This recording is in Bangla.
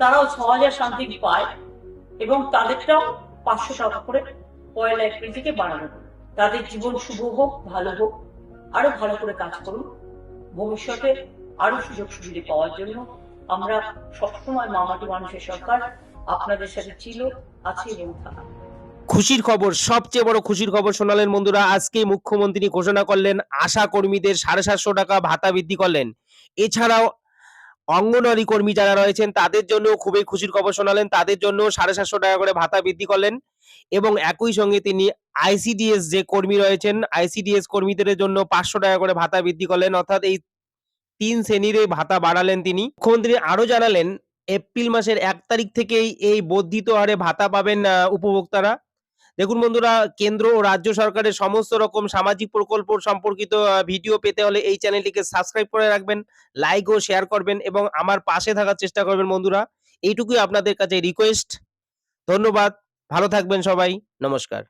তারাও ছ হাজার সামথিং পায় এবং তাদেরটাও পাঁচশো টাকা করে পয়লা এপ্রিল থেকে বাড়ানো তাদের জীবন শুভ হোক, ভালো হোক, আরও ভালো করে কাজ করুন। ভবিষ্যতে আরও সুযোগ সুবিধা পাওয়ার জন্য আমরা সবসময় মামাটি মানুষের সরকার, আপনাদের সাথে ছিল, আছে এবং থাকা খুশির খবর, সবচেয়ে বড় খুশির খবর শোনালেন বন্ধুরা, আজকে মুখ্যমন্ত্রী ঘোষণা করলেন, আশা কর্মীদের সাড়ে সাতশো টাকা ভাতা বৃদ্ধি করলেন। এছাড়াও অঙ্গনওয়াড়ি কর্মী যারা রয়েছেন, তাদের জন্য খুবই খুশির খবর শোনালেন। তাদের জন্য সাড়ে সাতশো টাকা করে ভাতা বৃদ্ধি করলেন এবং একই সঙ্গে তিনি আইসিডিএস যে কর্মী রয়েছেন, আইসিডিএস কর্মীদের জন্য পাঁচশো টাকা করে ভাতা বৃদ্ধি করলেন। অর্থাৎ এই তিন শ্রেণির ভাতা বাড়ালেন তিনি। মুখ্যমন্ত্রী আরও জানালেন, এপ্রিল মাসের এক তারিখ থেকেই এই বর্ধিত হারে ভাতা পাবেন উপভোক্তারা। দেখুন বন্ধুরা, কেন্দ্র ও রাজ্য সরকারের সমস্ত রকম সামাজিক প্রকল্প সম্পর্কিত ভিডিও পেতে হলে এই চ্যানেলটিকে সাবস্ক্রাইব করে রাখবেন লাইক ও শেয়ার করবেন এবং আমার পাশে থাকার চেষ্টা করবেন বন্ধুরা। এইটুকুই আপনাদের কাছে রিকোয়েস্ট ধন্যবাদ। ভালো থাকবেন সবাই। নমস্কার।